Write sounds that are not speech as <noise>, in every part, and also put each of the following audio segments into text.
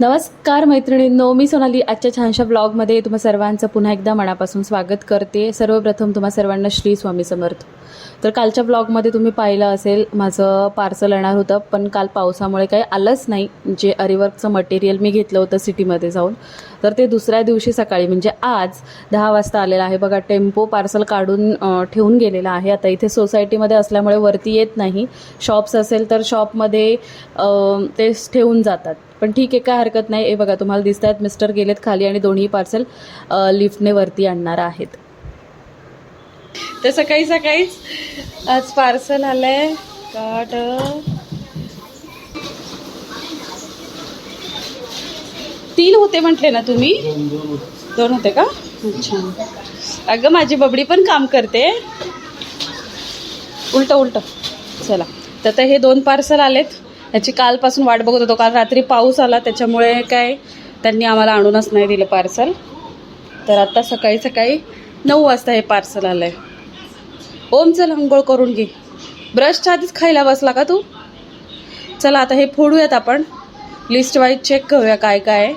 नमस्कार मैत्रिणींनो मी सोनाली. आजच्या छानशा ब्लॉगमध्ये तुम्हा सर्वांचं पुन्हा एकदा मनापासून स्वागत करते. सर्वप्रथम तुम्हा सर्वांना श्री स्वामी समर्थ. तर कालच्या ब्लॉगमध्ये तुम्ही पाहिलं असेल माझं पार्सल येणार होतं पण काल पावसामुळे काही आलंच नाही. जे अरिवर्कचं मटेरियल मी घेतलं होतं सिटीमध्ये जाऊन तर ते दुसऱ्या दिवशी सकाळी म्हणजे आज दहा वाजता आलेलं आहे. बघा टेम्पो पार्सल काढून ठेवून गेलेला आहे. आता इथे सोसायटीमध्ये असल्यामुळे वरती येत नाही. शॉप्स असेल तर शॉपमध्ये तेच ते ठेवून जातात. पण ठीक आहे काय हरकत नाही. हे बघा तुम्हाला दिसत आहेत मिस्टर गेलेत खाली आणि दोन्ही पार्सल लिफ्टने वरती आणणार आहेत. तर सकाळी सकाळीच आज पार्सल आलंय. काट. तीन होते म्हटले ना तुम्ही? दोन होते का? अच्छा. अगं माझी बबडी पण काम करते. उलट उलट. चला. तर हे दोन पार्सल आलेत. याची कालपासून वाट बघत होतो. काल रात्री पाऊस आला त्याच्यामुळे काय त्यांनी आम्हाला आणूनच नाही दिलं पार्सल. तर आता सकाळी सकाळी नऊ वाजता हे पार्सल आलं आहे ओम चल आंघोळ करून घे. ब्रशच्या आधीच खायला बसला का तू? चला आता हे फोडूयात आपण. लिस्ट वाईज चेक करूया काय काय आहे.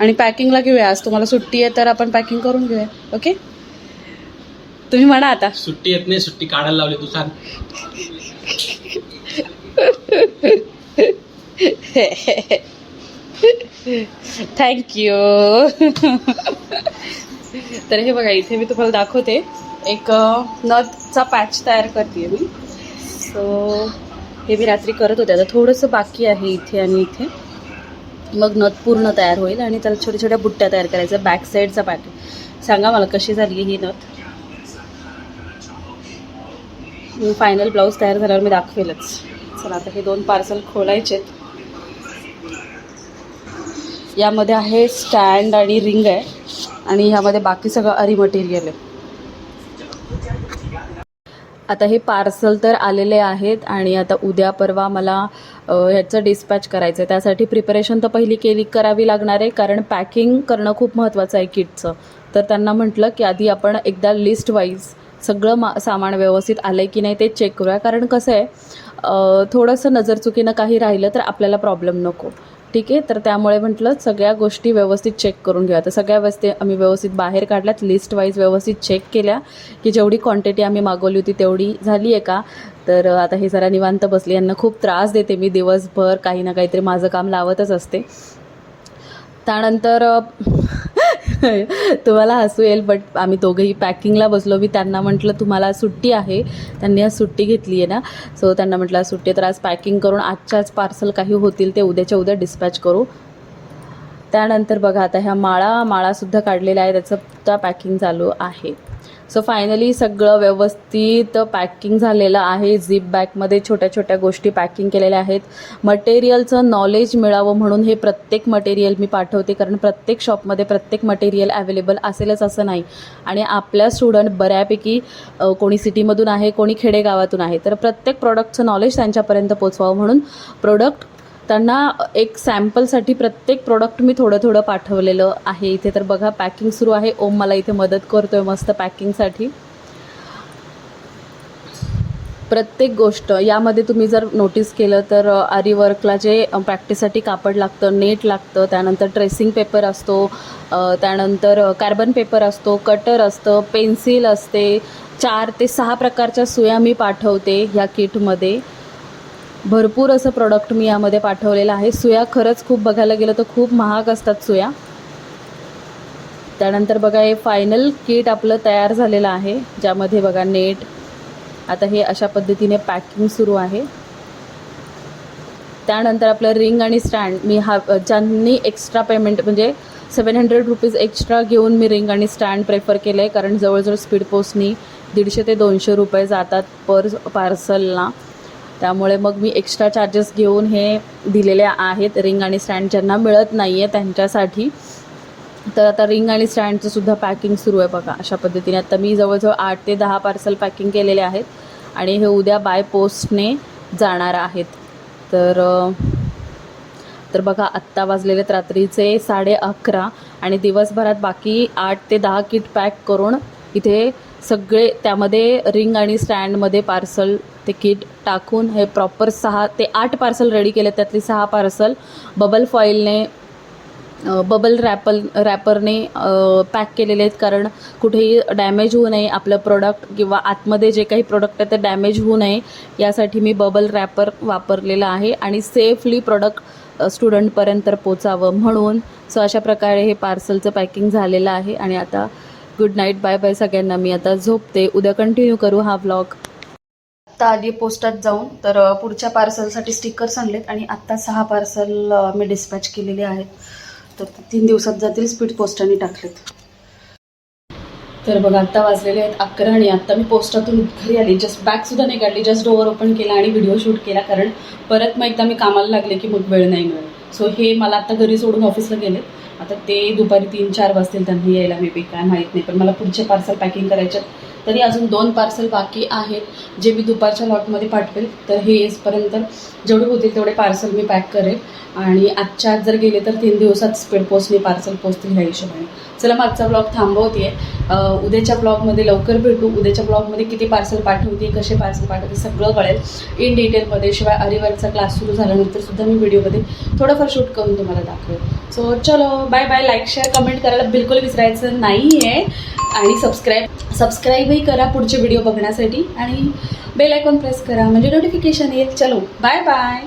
आणि पॅकिंगला घेऊया. आज तुम्हाला सुट्टी आहे तर आपण पॅकिंग करून घेऊया. ओके? तुम्ही म्हणा आता. सुट्टी येत नाही सुट्टी काढायला लावली तू सांग. <laughs> <laughs> थँक्यू <laughs> तर हे बघा इथे मी तुम्हाला दाखवते. एक नथचा पॅच तयार करते मी. सो हे मी रात्री करत होते. आता थोडंसं बाकी आहे इथे आणि इथे. मग नथ पूर्ण तयार होईल आणि त्याला छोट्या छोट्या बुट्ट्या तयार करायच्या. बॅक साईडचा पॅक सांगा मला कशी झाली ही नथ? फायनल ब्लाऊज तयार झाल्यावर मी दाखवेलच. चला आता हे दोन पार्सल खोलायचे यामध्ये आहे स्टँड आणि रिंग आहे. आणि ह्यामध्ये बाकी सगळं अरी मटेरियल आहे. आता हे पार्सल तर आलेले आहेत आणि आता उद्या परवा मला ह्याचं डिस्पॅच करायचं आहे त्यासाठी प्रिपरेशन तर पहिली केली करावी लागणार आहे. कारण पॅकिंग करणं खूप महत्त्वाचं आहे किटचं तर त्यांना म्हटलं की आधी आपण एकदा लिस्ट वाईज सगळं मा सामान व्यवस्थित आलं आहे की नाही ते चेक करूया. कारण कसं आहे थोडंसं नजरचुकीनं काही राहिलं तर आपल्याला प्रॉब्लेम नको. ठीक आहे? तर त्यामुळे म्हटलं सगळ्या गोष्टी व्यवस्थित चेक करून घ्या तर सगळ्या वस्ती आम्ही व्यवस्थित बाहेर काढल्यात लिस्ट वाईज व्यवस्थित चेक केल्या की जेवढी क्वांटिटी आम्ही मागवली होती तेवढी झाली आहे का? तर आता हे जरा निवांत बसली. यांना खूप त्रास देते मी. दिवसभर काही ना काहीतरी माझं काम लावतच असते. त्यानंतर <laughs> तुम्हाला हसू येईल बट आम्ही दोघंही पॅकिंगला बसलो. मी त्यांना म्हटलं तुम्हाला सुट्टी आहे. त्यांनी आज सुट्टी घेतली आहे ना. सो त्यांना म्हटलं सुट्टी तर आज पॅकिंग करून आजच्याच पार्सल काही होतील ते उद्याच्या उद्या डिस्पॅच करू. त्यानंतर बघा आता ह्या माळा माळासुद्धा काढलेल्या आहे. त्याचं त्या पॅकिंग चालू आहे. सो फायनली सगळं व्यवस्थित पॅकिंग झालेलं आहे. झिप बॅगमध्ये छोट्या छोट्या गोष्टी पॅकिंग केलेल्या आहेत. मटेरियलचं नॉलेज मिळावं म्हणून हे प्रत्येक मटेरियल मी पाठवते. कारण प्रत्येक शॉपमध्ये प्रत्येक मटेरियल अवेलेबल असेलच असं नाही. आणि आपल्या स्टुडंट बऱ्यापैकी कोणी सिटीमधून आहे कोणी खेडेगावातून आहे. तर प्रत्येक प्रॉडक्टचं नॉलेज त्यांच्यापर्यंत पोचवावं म्हणून प्रोडक्ट त्यांना एक सॅम्पलसाठी प्रत्येक प्रोडक्ट मी थोडं थोडं पाठवलेलं आहे. इथे तर बघा पॅकिंग सुरू आहे. ओम मला इथे मदत करतो आहे मस्त पॅकिंगसाठी प्रत्येक गोष्ट यामध्ये तुम्ही जर नोटीस केलं तर आरी वर्कला जे प्रॅक्टिससाठी कापड लागतं नेट लागतं त्यानंतर ट्रेसिंग पेपर असतो त्यानंतर कार्बन पेपर असतो कटर असतं पेन्सिल असते चार ते सहा प्रकारच्या सुया मी पाठवते ह्या किटमध्ये भरपूर असं प्रॉडक्ट मी यामध्ये पाठवलेलं आहे. सुया खरंच खूप बघायला गेलं तर खूप महाग असतात सुया. त्यानंतर बघा हे फायनल किट आपलं तयार झालेलं आहे ज्यामध्ये बघा नेट आता हे अशा पद्धतीने पॅकिंग सुरू आहे. त्यानंतर आपलं रिंग आणि स्टँड मी हा ज्यांनी एक्स्ट्रा पेमेंट म्हणजे सेवन हंड्रेड रुपीज एक्स्ट्रा घेऊन मी रिंग आणि स्टँड प्रेफर केलं आहे कारण जवळजवळ स्पीड पोस्टनी दीडशे ते दोनशे रुपये जातात पर पार्सलला त्यामुळे मग मी एक्स्ट्रा चार्जेस घेऊन हे दिलेले आहेत. रिंग आणि स्टँड ज्यांना मिळत नाही आहे त्यांच्यासाठी. तर आता रिंग आणि स्टँडचं सुद्धा पॅकिंग सुरू आहे बघा अशा पद्धतीने. आता मी जवळजवळ आठ ते दहा पार्सल पॅकिंग केलेले आहेत. आणि हे उद्या बाय पोस्टने जाणार आहेत. तर तर बघा आत्ता वाजलेले रात्रीचे साडे अकरा. आणि दिवसभरात बाकी आठ ते दहा किट पॅक करून इथे सगळे त्यामध्ये रिंग आणि स्टँडमध्ये पार्सल ते किट टाकून हे प्रॉपर सहा ते आठ पार्सल रेडी केले त्यातली सहा पार्सल बबल फॉईलने बबल रॅपल रॅपरने पॅक केलेले आहेत. कारण कुठेही डॅमेज होऊ नये आपलं प्रोडक्ट किंवा आतमध्ये जे काही प्रोडक्ट आहे ते डॅमेज होऊ नये यासाठी मी बबल रॅपर वापरलेलं आहे आणि सेफली प्रोडक्ट स्टुडंटपर्यंत पोचावं म्हणून. सो अशा प्रकारे हे पार्सलचं पॅकिंग झालेलं आहे. आणि आता गुड नाईट बाय बाय सगळ्यांना. मी आता झोपते. उद्या कंटिन्यू करू हा व्लॉग आत्ता आधी पोस्टात जाऊन तर पुढच्या पार्सलसाठी स्टिकर्स आणलेत आणि आत्ता सहा पार्सल मी डिस्पॅच केलेले आहेत. तर तीन दिवसात जातील स्पीड पोस्टाने टाकलेत. तर बघा आत्ता वाजलेले आहेत अकरा आणि आत्ता मी पोस्टातून घरी आली. जस्ट बॅगसुद्धा नाही काढली. जस्ट डोअर ओपन केला आणि व्हिडिओ शूट केला. कारण परत मग एकदा मी कामाला लागले की मग वेळ नाही मिळत. सो हे मला आत्ता घरी सोडून ऑफिसला गेले आता ते दुपारी तीन चार वाजतील त्यांनी यायला मे बी काय माहीत नाही. पण मला पुढचे पार्सल पॅकिंग करायचे आहेत. तरी अजून दोन पार्सल बाकी आहेत. जे मी दुपारच्या लॉटमध्ये पाठवेल तर हे येसपर्यंत जेवढे होतील तेवढे पार्सल मी पॅक करेल. आणि आजच्या आज जर गेले तर तीन दिवसात स्पीड पोस्टने पार्सल पोचतील ह्या हिशोबाने. चला मागचा ब्लॉग थांबवते उद्याच्या ब्लॉगमध्ये लवकर भेटू. उद्याच्या ब्लॉगमध्ये किती पार्सल पाठवते कसे पार्सल पाठवते सगळं कळेल. इन डिटेलमध्ये शिवाय अरिवर्कचा क्लास सुरू झाल्यानंतर सुद्धा मी व्हिडिओमध्ये थोडंफार शूट करून तुम्हाला दाखवेल. सो चलो bye bye like share comment करायला बिलकुल विसरायचं नाही आहे आणि सबस्क्राईब सबस्क्राईबही करा पुढचे व्हिडिओ बघण्यासाठी. आणि बेल आयकॉन प्रेस करा. म्हणजे नोटिफिकेशन येईल चलो बाय बाय